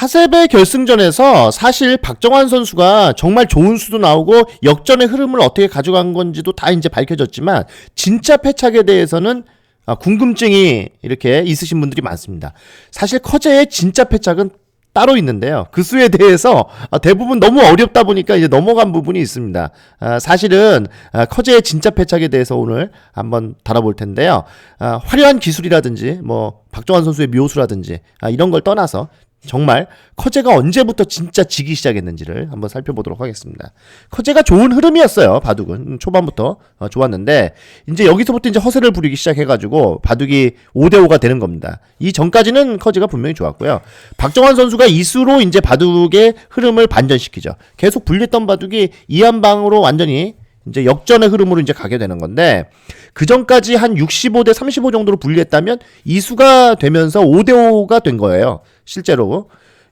하세베 결승전에서 사실 박정환 선수가 정말 좋은 수도 나오고 역전의 흐름을 어떻게 가져간 건지도 다 이제 밝혀졌지만 진짜 패착에 대해서는 아, 궁금증이 이렇게 있으신 분들이 많습니다. 사실 커제의 진짜 패착은 따로 있는데요. 그 수에 대해서 아, 대부분 너무 어렵다 보니까 이제 넘어간 부분이 있습니다. 아, 사실은 아, 커제의 진짜 패착에 대해서 오늘 한번 다뤄볼 텐데요. 아, 화려한 기술이라든지 뭐 박정환 선수의 묘수라든지 아, 이런 걸 떠나서 정말 커제가 언제부터 진짜 지기 시작했는지를 한번 살펴보도록 하겠습니다. 커제가 좋은 흐름이었어요. 바둑은 음, 초반부터 어, 좋았는데 이제 여기서부터 이제 허세를 부리기 시작해가지고 바둑이 5대 5가 되는 겁니다. 이 전까지는 커제가 분명히 좋았고요. 박정환 선수가 이수로 이제 바둑의 흐름을 반전시키죠. 계속 불렸던 바둑이 이한방으로 완전히 이제 역전의 흐름으로 이제 가게 되는 건데 그 전까지 한 65대 35 정도로 분리했다면 이수가 되면서 5대 5가 된 거예요. 실제로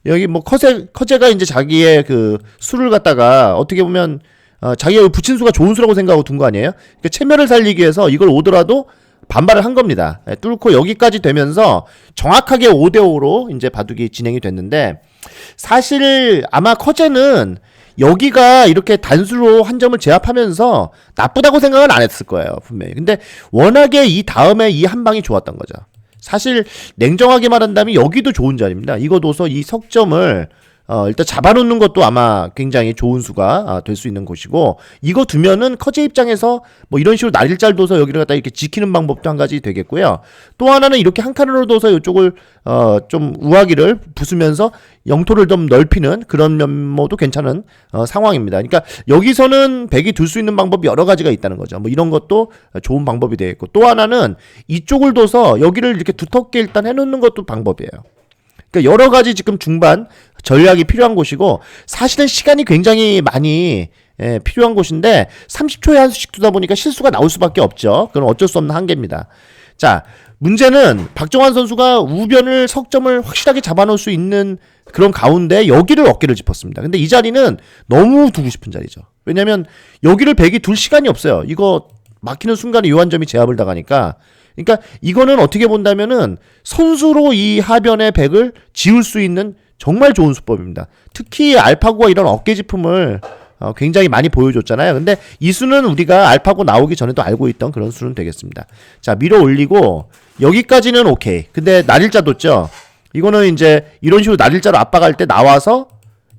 여기 뭐 커제 커제가 이제 자기의 그 수를 갖다가 어떻게 보면 어, 자기가 붙인 수가 좋은 수라고 생각하고 둔 거 아니에요? 그러니까 체면을 살리기 위해서 이걸 오더라도 반발을 한 겁니다. 예, 뚫고 여기까지 되면서 정확하게 5대 5로 이제 바둑이 진행이 됐는데 사실 아마 커제는 여기가 이렇게 단수로 한 점을 제압하면서 나쁘다고 생각은 안 했을 거예요, 분명히. 근데 워낙에 이 다음에 이 한 방이 좋았던 거죠. 사실 냉정하게 말한다면 여기도 좋은 자리입니다. 이거 둬서 이 석점을 어, 일단 잡아놓는 것도 아마 굉장히 좋은 수가 아, 될 수 있는 곳이고 이거 두면은 커제 입장에서 뭐 이런 식으로 날일잘 둬서 여기를 갖다 이렇게 지키는 방법도 한 가지 되겠고요. 또 하나는 이렇게 한 칸으로 둬서 이쪽을 어, 좀 우아기를 부수면서 영토를 좀 넓히는 그런 면모도 괜찮은 어, 상황입니다. 그러니까 여기서는 백이 둘 수 있는 방법이 여러 가지가 있다는 거죠. 뭐 이런 것도 좋은 방법이 되겠고 또 하나는 이쪽을 둬서 여기를 이렇게 두텁게 일단 해놓는 것도 방법이에요. 그러니까 여러 가지 지금 중반 전략이 필요한 곳이고 사실은 시간이 굉장히 많이 예, 필요한 곳인데 30초에 한 수씩 두다 보니까 실수가 나올 수밖에 없죠. 그건 어쩔 수 없는 한계입니다. 자, 문제는 박정환 선수가 우변을 석점을 확실하게 잡아놓을 수 있는 그런 가운데 여기를 어깨를 짚었습니다. 근데 이 자리는 너무 두고 싶은 자리죠. 왜냐면 여기를 백이 둘 시간이 없어요. 이거 막히는 순간에 요한점이 제압을 당하니까 그러니까 이거는 어떻게 본다면은 선수로 이 하변의 백을 지울 수 있는 정말 좋은 수법입니다. 특히 알파고가 이런 어깨 짚음을 어, 굉장히 많이 보여줬잖아요. 근데 이 수는 우리가 알파고 나오기 전에도 알고 있던 그런 수는 되겠습니다. 자, 밀어 올리고 여기까지는 오케이. 근데 날일자 뒀죠. 이거는 이제 이런 식으로 날일자로 압박할 때 나와서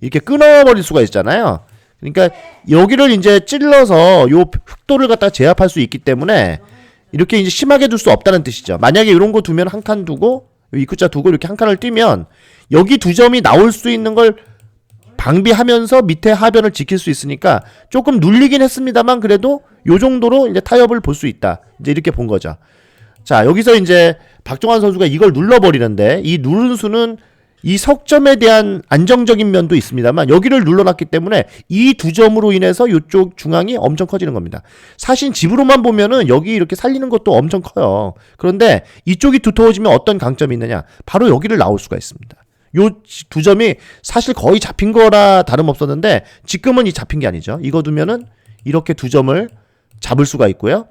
이렇게 끊어버릴 수가 있잖아요. 그러니까 여기를 이제 찔러서 요 흑도를 갖다 제압할 수 있기 때문에 이렇게 이제 심하게 둘 수 없다는 뜻이죠. 만약에 이런 거 두면 한 칸 두고 입구자 두고 이렇게 한 칸을 뛰면 여기 두 점이 나올 수 있는 걸 방비하면서 밑에 하변을 지킬 수 있으니까 조금 눌리긴 했습니다만 그래도 요 정도로 이제 타협을 볼 수 있다. 이제 이렇게 본 거죠. 자, 여기서 이제 박종환 선수가 이걸 눌러버리는데 이 누른 수는 이 석점에 대한 안정적인 면도 있습니다만 여기를 눌러놨기 때문에 이 두 점으로 인해서 이쪽 중앙이 엄청 커지는 겁니다. 사실 집으로만 보면은 여기 이렇게 살리는 것도 엄청 커요. 그런데 이쪽이 두터워지면 어떤 강점이 있느냐? 바로 여기를 나올 수가 있습니다. 요 두 점이 사실 거의 잡힌 거라 다름없었는데 지금은 이 잡힌 게 아니죠. 이거 두면은 이렇게 두 점을 잡을 수가 있고요.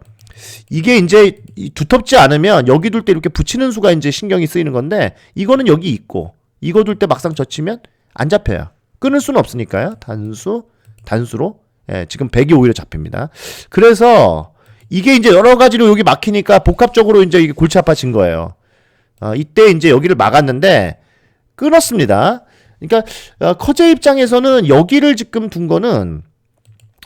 이게 이제 이 두텁지 않으면 여기 둘 때 이렇게 붙이는 수가 이제 신경이 쓰이는 건데 이거는 여기 있고 이거 둘 때 막상 젖히면 안 잡혀요. 끊을 수는 없으니까요. 단수, 단수로. 예, 지금 100이 오히려 잡힙니다. 그래서 이게 이제 여러 가지로 여기 막히니까 복합적으로 이제 이게 골치 아파진 거예요. 어, 이때 이제 여기를 막았는데 끊었습니다. 그러니까 어, 커제 입장에서는 여기를 지금 둔 거는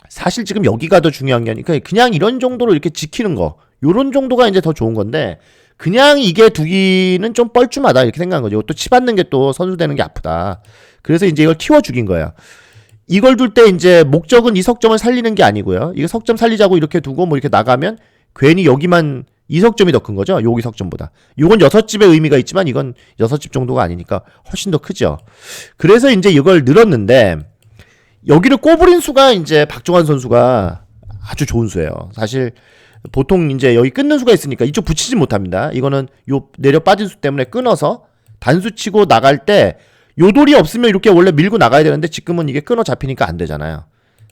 사실 지금 여기가 더 중요한 게 아니니까 그냥 이런 정도로 이렇게 지키는 거 요런 정도가 이제 더 좋은 건데 그냥 이게 두기는 좀 뻘쭘하다 이렇게 생각한 거죠. 또 치받는 게 또 선수 되는 게 아프다. 그래서 이제 이걸 키워 죽인 거예요. 이걸 둘 때 이제 목적은 이 석점을 살리는 게 아니고요. 이거 석점 살리자고 이렇게 두고 뭐 이렇게 나가면 괜히 여기만 이 석점이 더 큰 거죠. 여기 석점보다. 이건 여섯 집의 의미가 있지만 이건 여섯 집 정도가 아니니까 훨씬 더 크죠. 그래서 이제 이걸 늘었는데 여기를 꼬부린 수가 이제 박종환 선수가 아주 좋은 수예요. 사실 보통 이제 여기 끊는 수가 있으니까 이쪽 붙이지 못합니다. 이거는 요 내려 빠진 수 때문에 끊어서 단수 치고 나갈 때 요돌이 없으면 이렇게 원래 밀고 나가야 되는데 지금은 이게 끊어 잡히니까 안 되잖아요.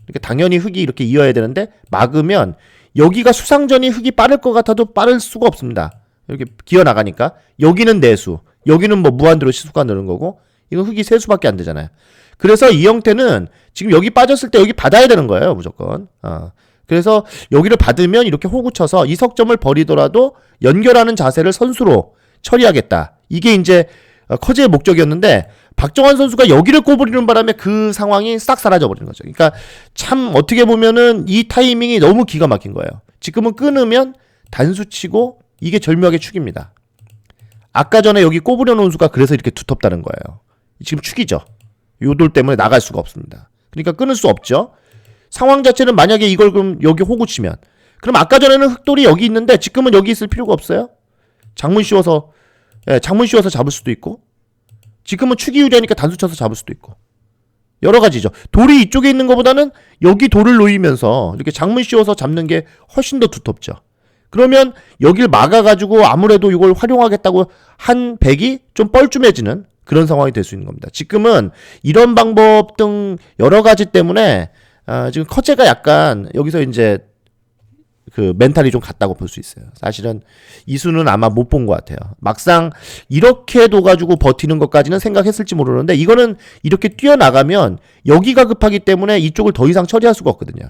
그러니까 당연히 흙이 이렇게 이어야 되는데 막으면 여기가 수상전이 흙이 빠를 것 같아도 빠를 수가 없습니다. 이렇게 기어 나가니까 여기는 내수, 여기는 뭐 무한대로 시수가 느는 거고 이거 흙이 세수밖에 안 되잖아요. 그래서 이 형태는 지금 여기 빠졌을 때 여기 받아야 되는 거예요, 무조건. 어. 그래서 여기를 받으면 이렇게 호구 쳐서 이 석점을 버리더라도 연결하는 자세를 선수로 처리하겠다. 이게 이제 어, 커즈의 목적이었는데 박정환 선수가 여기를 꼬부리는 바람에 그 상황이 싹 사라져 버리는 거죠. 그러니까 참 어떻게 보면은 이 타이밍이 너무 기가 막힌 거예요. 지금은 끊으면 단수 치고 이게 절묘하게 축입니다. 아까 전에 여기 꼬부려 놓은 수가 그래서 이렇게 두텁다는 거예요. 지금 축이죠. 요돌 때문에 나갈 수가 없습니다. 그러니까 끊을 수 없죠. 상황 자체는 만약에 이걸 그럼 여기 호구 치면 그럼 아까 전에는 흑돌이 여기 있는데 지금은 여기 있을 필요가 없어요. 장문 씌워서 예, 장문 씌워서 잡을 수도 있고 지금은 축이 유리하니까 단수 쳐서 잡을 수도 있고 여러 가지죠. 돌이 이쪽에 있는 것보다는 여기 돌을 놓이면서 이렇게 장문 씌워서 잡는 게 훨씬 더 두텁죠. 그러면 여길 막아가지고 아무래도 이걸 활용하겠다고 한 백이 좀 뻘쭘해지는 그런 상황이 될 수 있는 겁니다. 지금은 이런 방법 등 여러 가지 때문에 아, 지금 커제가 약간 여기서 이제 그 멘탈이 좀 같다고 볼 수 있어요. 사실은 이수는 아마 못 본 것 같아요. 막상 이렇게 둬가지고 버티는 것까지는 생각했을지 모르는데 이거는 이렇게 뛰어나가면 여기가 급하기 때문에 이쪽을 더 이상 처리할 수가 없거든요.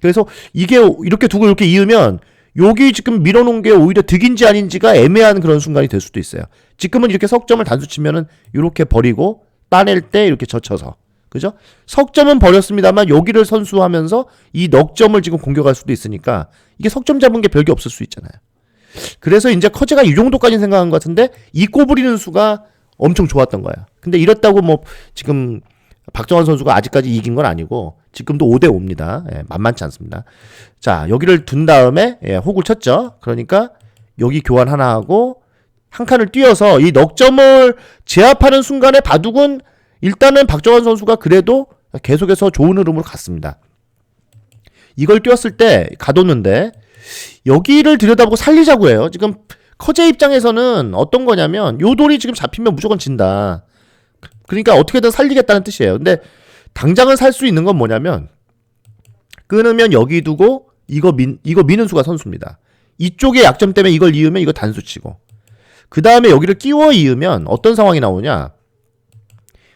그래서 이게 이렇게 두고 이렇게 이으면 여기 지금 밀어놓은 게 오히려 득인지 아닌지가 애매한 그런 순간이 될 수도 있어요. 지금은 이렇게 석점을 단수 치면은 이렇게 버리고 따낼 때 이렇게 젖혀서 그죠? 석점은 버렸습니다만 여기를 선수하면서 이 넉점을 지금 공격할 수도 있으니까 이게 석점 잡은 게 별게 없을 수 있잖아요. 그래서 이제 커제가 이 정도까지 생각한 것 같은데 이 꼬부리는 수가 엄청 좋았던 거야. 근데 이렇다고 뭐 지금 박정환 선수가 아직까지 이긴 건 아니고 지금도 5대 5입니다. 예, 만만치 않습니다. 자, 여기를 둔 다음에 예, 호구를 쳤죠. 그러니까 여기 교환 하나 하고 한 칸을 띄어서 이 넉점을 제압하는 순간에 바둑은 일단은 박정환 선수가 그래도 계속해서 좋은 흐름으로 갔습니다. 이걸 띄웠을 때 가뒀는데 여기를 들여다보고 살리자고 해요. 지금 커제 입장에서는 어떤 거냐면 요 돌이 지금 잡히면 무조건 진다. 그러니까 어떻게든 살리겠다는 뜻이에요. 근데 당장은 살 수 있는 건 뭐냐면 끊으면 여기 두고 이거 민 이거 미는 수가 선수입니다. 이쪽의 약점 때문에 이걸 이으면 이거 단수치고 그 다음에 여기를 끼워 이으면 어떤 상황이 나오냐?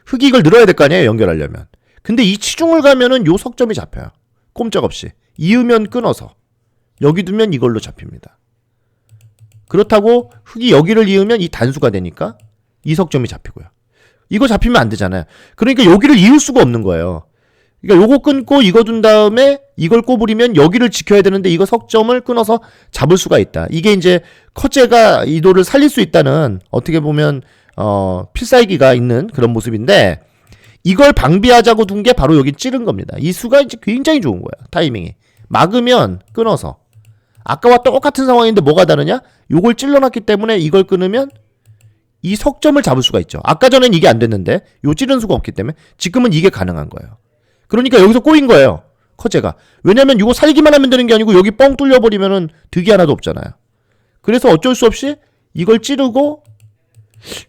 흑이 이걸 늘어야 될 거 아니에요 연결하려면. 근데 이 치중을 가면은 요 석점이 잡혀요. 꼼짝없이 이으면 끊어서 여기 두면 이걸로 잡힙니다. 그렇다고 흑이 여기를 이으면 이 단수가 되니까 이 석점이 잡히고요. 이거 잡히면 안 되잖아요. 그러니까 여기를 이을 수가 없는 거예요. 그러니까 요거 끊고 이거 둔 다음에 이걸 꼬부리면 여기를 지켜야 되는데 이거 석점을 끊어서 잡을 수가 있다. 이게 이제 커제가 이도를 살릴 수 있다는 어떻게 보면 어 필살기가 있는 그런 모습인데 이걸 방비하자고 둔 게 바로 여기 찌른 겁니다. 이 수가 이제 굉장히 좋은 거야. 타이밍이. 막으면 끊어서. 아까와 똑같은 상황인데 뭐가 다르냐? 요걸 찔러놨기 때문에 이걸 끊으면 이 석점을 잡을 수가 있죠. 아까 전엔 이게 안 됐는데 요 찌른 수가 없기 때문에 지금은 이게 가능한 거예요. 그러니까 여기서 꼬인 거예요. 커제가. 왜냐면 이거 살기만 하면 되는 게 아니고 여기 뻥 뚫려 버리면은 득이 하나도 없잖아요. 그래서 어쩔 수 없이 이걸 찌르고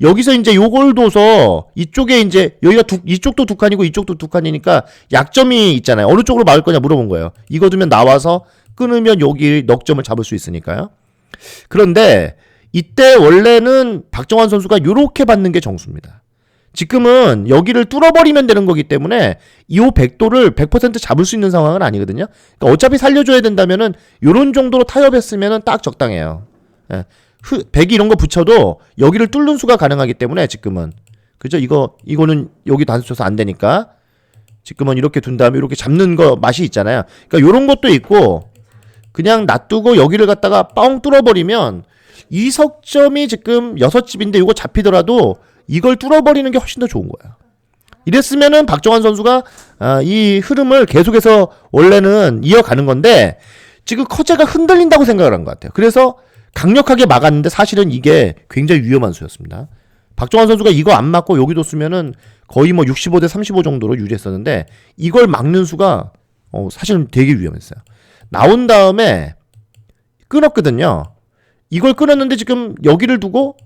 여기서 이제 요걸 둬서 이쪽에 이제 여기가 두, 이쪽도 두 칸이고 이쪽도 두 칸이니까 약점이 있잖아요. 어느 쪽으로 막을 거냐 물어본 거예요. 이거 두면 나와서 끊으면 여기 넉점을 잡을 수 있으니까요. 그런데 이때 원래는 박정환 선수가 요렇게 받는 게 정수입니다. 지금은 여기를 뚫어버리면 되는 거기 때문에 이 백도를 100% 잡을 수 있는 상황은 아니거든요. 그러니까 어차피 살려줘야 된다면은 요런 정도로 타협했으면은 딱 적당해요. 예. 흑, 백이 이런 거 붙여도 여기를 뚫는 수가 가능하기 때문에 지금은 그죠? 이거 이거는 여기 단수 쳐서 안 되니까 지금은 이렇게 둔 다음에 이렇게 잡는 거 맛이 있잖아요. 그러니까 요런 것도 있고 그냥 놔두고 여기를 갖다가 뻥 뚫어버리면 이 석점이 지금 여섯 집인데 이거 잡히더라도 이걸 뚫어버리는 게 훨씬 더 좋은 거야. 이랬으면은 박정환 선수가 아, 이 흐름을 계속해서 원래는 이어가는 건데 지금 커제가 흔들린다고 생각을 한 것 같아요. 그래서 강력하게 막았는데 사실은 이게 굉장히 위험한 수였습니다. 박정환 선수가 이거 안 맞고 여기도 쓰면은 거의 뭐 65대 35 정도로 유리했었는데 이걸 막는 수가 어, 사실은 되게 위험했어요. 나온 다음에 끊었거든요. 이걸 끊었는데 지금 여기를 두고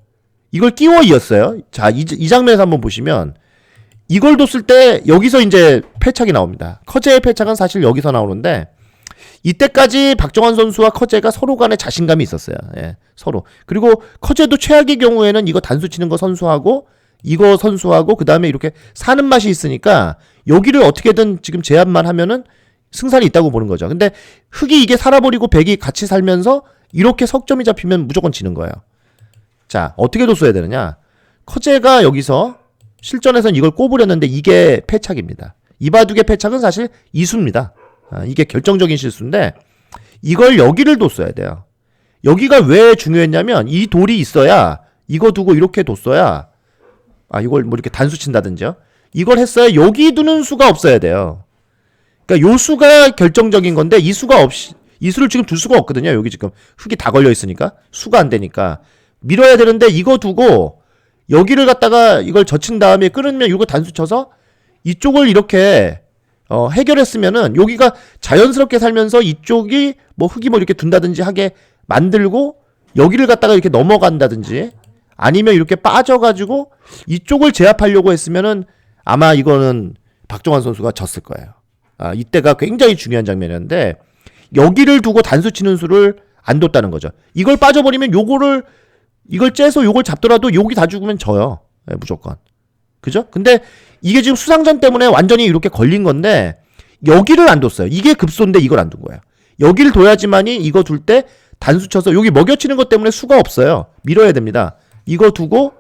이걸 끼워 이었어요. 자, 이, 이 장면에서 한번 보시면 이걸 뒀을 때 여기서 이제 패착이 나옵니다. 커제의 패착은 사실 여기서 나오는데 이때까지 박정환 선수와 커제가 서로 간에 자신감이 있었어요. 예, 서로. 그리고 커제도 최악의 경우에는 이거 단수 치는 거 선수하고 이거 선수하고 그 다음에 이렇게 사는 맛이 있으니까 여기를 어떻게든 지금 제압만 하면은 승산이 있다고 보는 거죠. 근데 흑이 이게 살아버리고 백이 같이 살면서 이렇게 석점이 잡히면 무조건 지는 거예요. 자, 어떻게 뒀어야 되느냐? 커제가 여기서 실전에선 이걸 꼽으렸는데 이게 패착입니다. 이바둑의 패착은 사실 이수입니다. 아, 이게 결정적인 실수인데 이걸 여기를 뒀어야 돼요. 여기가 왜 중요했냐면 이 돌이 있어야 이거 두고 이렇게 뒀어야 아 이걸 뭐 이렇게 단수 친다든지요. 이걸 했어야 여기 두는 수가 없어야 돼요. 그러니까 요 수가 결정적인 건데 이 수가 없이 이 수를 지금 둘 수가 없거든요. 여기 지금 흙이 다 걸려 있으니까 수가 안 되니까 밀어야 되는데 이거 두고 여기를 갖다가 이걸 젖힌 다음에 끊으면 이거 단수 쳐서 이쪽을 이렇게 어, 해결했으면은 여기가 자연스럽게 살면서 이쪽이 뭐 흙이 뭐 이렇게 둔다든지 하게 만들고 여기를 갖다가 이렇게 넘어간다든지 아니면 이렇게 빠져가지고 이쪽을 제압하려고 했으면은 아마 이거는 박종환 선수가 졌을 거예요. 아, 이때가 굉장히 중요한 장면이었는데 여기를 두고 단수 치는 수를 안 뒀다는 거죠. 이걸 빠져버리면 요거를 이걸 째서 요걸 잡더라도 여기 다 죽으면 져요. 예, 무조건. 그죠? 근데 이게 지금 수상전 때문에 완전히 이렇게 걸린 건데 여기를 안 뒀어요. 이게 급소인데 이걸 안 둔 거예요. 여기를 둬야지만이 이거 둘 때 단수 쳐서 여기 먹여치는 것 때문에 수가 없어요. 밀어야 됩니다. 이거 두고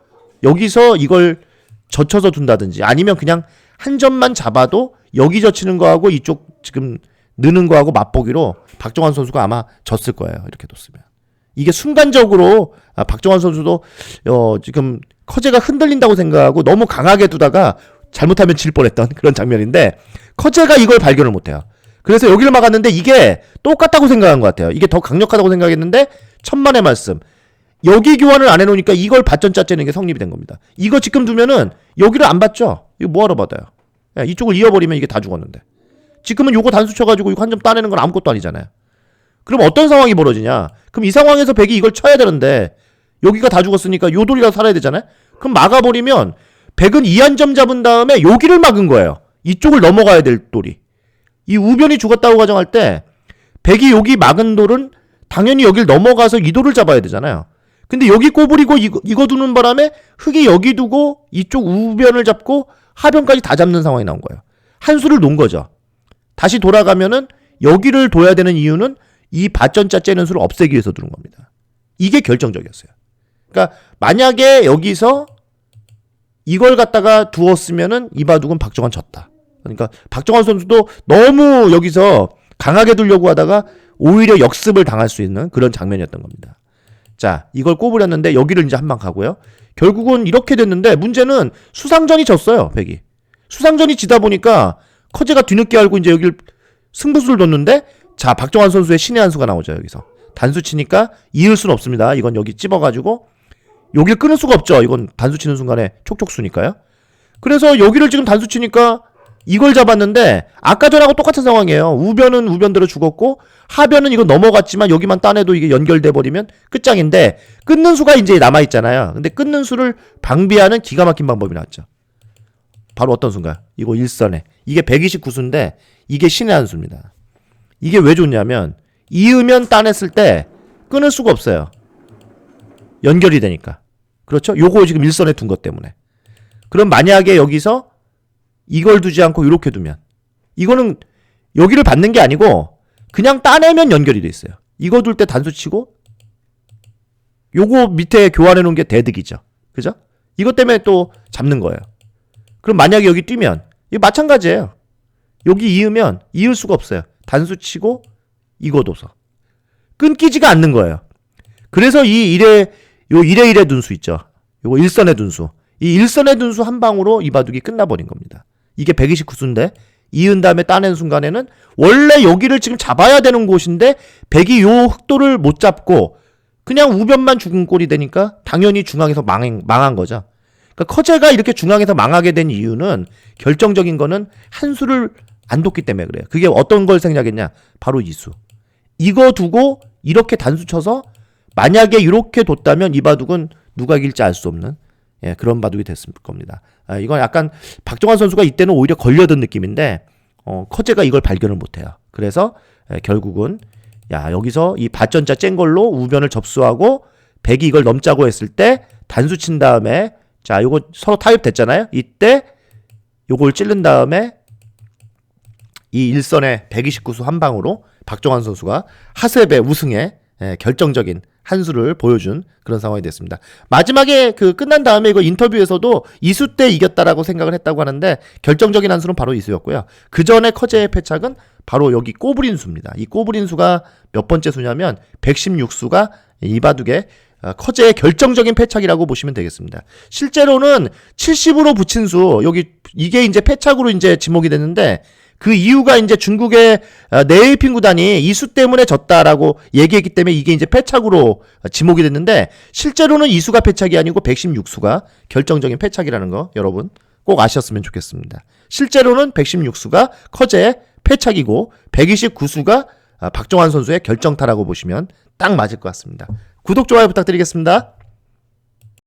여기서 이걸 젖혀서 둔다든지 아니면 그냥 한 점만 잡아도 여기 젖히는 거하고 이쪽 지금 느는 거하고 맛보기로 박정환 선수가 아마 졌을 거예요. 이렇게 뒀으면. 이게 순간적으로 아, 박정환 선수도 어, 지금 커제가 흔들린다고 생각하고 너무 강하게 두다가 잘못하면 질 뻔했던 그런 장면인데 커제가 이걸 발견을 못해요. 그래서 여기를 막았는데 이게 똑같다고 생각한 것 같아요. 이게 더 강력하다고 생각했는데 천만의 말씀. 여기 교환을 안 해놓으니까 이걸 받전 짜째는 게 성립이 된 겁니다. 이거 지금 두면은 여기를 안 받죠. 이거 뭐하러 받아요? 야, 이쪽을 이어버리면 이게 다 죽었는데. 지금은 요거 단수 쳐가지고 이거 한 점 따내는 건 아무것도 아니잖아요. 그럼 어떤 상황이 벌어지냐? 그럼 이 상황에서 백이 이걸 쳐야 되는데 여기가 다 죽었으니까 요 돌이라도 살아야 되잖아요. 그럼 막아버리면 백은 이한점 잡은 다음에 여기를 막은 거예요. 이쪽을 넘어가야 될 돌이. 이 우변이 죽었다고 가정할 때 백이 여기 막은 돌은 당연히 여길 넘어가서 이 돌을 잡아야 되잖아요. 근데 여기 꼬부리고 이거, 이거 두는 바람에 흙이 여기 두고 이쪽 우변을 잡고 하변까지 다 잡는 상황이 나온 거예요. 한 수를 놓은 거죠. 다시 돌아가면은 여기를 둬야 되는 이유는 이 받전자 째는 수를 없애기 위해서 두는 겁니다. 이게 결정적이었어요. 그러니까 만약에 여기서 이걸 갖다가 두었으면은 이바둑은 박정환 졌다. 그러니까 박정환 선수도 너무 여기서 강하게 두려고 하다가 오히려 역습을 당할 수 있는 그런 장면이었던 겁니다. 자, 이걸 꼽으렸는데 여기를 이제 한 방 가고요. 결국은 이렇게 됐는데 문제는 수상전이 졌어요, 백이. 수상전이 지다 보니까 커제가 뒤늦게 알고 이제 여기를 승부수를 뒀는데 자, 박정환 선수의 신의 한 수가 나오죠, 여기서. 단수 치니까 이을 수는 없습니다. 이건 여기 찝어가지고 여기를 끊을 수가 없죠. 이건 단수 치는 순간에 촉촉수니까요. 그래서 여기를 지금 단수 치니까 이걸 잡았는데 아까 전하고 똑같은 상황이에요. 우변은 우변대로 죽었고 하변은 이거 넘어갔지만 여기만 따내도 이게 연결돼 버리면 끝장인데 끊는 수가 이제 남아 있잖아요. 근데 끊는 수를 방비하는 기가 막힌 방법이 나왔죠. 바로 어떤 순간? 이거 일선에 이게 129수인데 이게 신의 한 수입니다. 이게 왜 좋냐면 이으면 따냈을 때 끊을 수가 없어요. 연결이 되니까. 그렇죠? 요거 지금 일선에 둔 것 때문에. 그럼 만약에 여기서 이걸 두지 않고 이렇게 두면 이거는 여기를 받는 게 아니고 그냥 따내면 연결이 돼 있어요. 이거 둘 때 단수 치고 요거 밑에 교환해 놓은 게 대득이죠. 그죠? 이것 때문에 또 잡는 거예요. 그럼 만약에 여기 뛰면 이거 마찬가지예요. 여기 이으면 이을 수가 없어요. 단수 치고 이거 둬서 끊기지가 않는 거예요. 그래서 이 일에 요 일에 일에 둔수 있죠. 요거 일선의 둔수. 이 일선의 둔수 한 방으로 이 바둑이 끝나버린 겁니다. 이게 129수인데 이은 다음에 따낸 순간에는 원래 여기를 지금 잡아야 되는 곳인데 백이 요 흑도를 못 잡고 그냥 우변만 죽은 꼴이 되니까 당연히 중앙에서 망한, 망한 거죠. 그러니까 커제가 이렇게 중앙에서 망하게 된 이유는 결정적인 거는 한 수를 안 뒀기 때문에 그래요. 그게 어떤 걸 생략했냐? 바로 이 수. 이거 두고 이렇게 단수 쳐서 만약에 이렇게 뒀다면 이 바둑은 누가 이길지 알 수 없는 예, 그런 바둑이 됐을 겁니다. 아, 이건 약간 박종환 선수가 이때는 오히려 걸려든 느낌인데 어, 커제가 이걸 발견을 못해요. 그래서 예, 결국은 야 여기서 이 받전자 짠 걸로 우변을 접수하고 백이 이걸 넘자고 했을 때 단수 친 다음에 자, 요거 서로 타협됐잖아요. 이때 요걸 찌른 다음에 이 일선의 129수 한 방으로 박종환 선수가 하셉의 우승에 예, 결정적인 한 수를 보여준 그런 상황이 됐습니다. 마지막에 그 끝난 다음에 이거 인터뷰에서도 이수 때 이겼다라고 생각을 했다고 하는데 결정적인 한 수는 바로 이수였고요. 그 전에 커제의 패착은 바로 여기 꼬부린 수입니다. 이 꼬부린 수가 몇 번째 수냐면 116수가 이바둑의 어, 커제의 결정적인 패착이라고 보시면 되겠습니다. 실제로는 70으로 붙인 수 여기 이게 이제 패착으로 이제 지목이 됐는데 그 이유가 이제 중국의 어, 네이핑 구단이 이수 때문에 졌다라고 얘기했기 때문에 이게 이제 패착으로 지목이 됐는데 실제로는 이수가 패착이 아니고 116수가 결정적인 패착이라는 거 여러분 꼭 아셨으면 좋겠습니다. 실제로는 116수가 커제의 패착이고 129수가 박정환 선수의 결정타라고 보시면 딱 맞을 것 같습니다. 구독 좋아요 부탁드리겠습니다.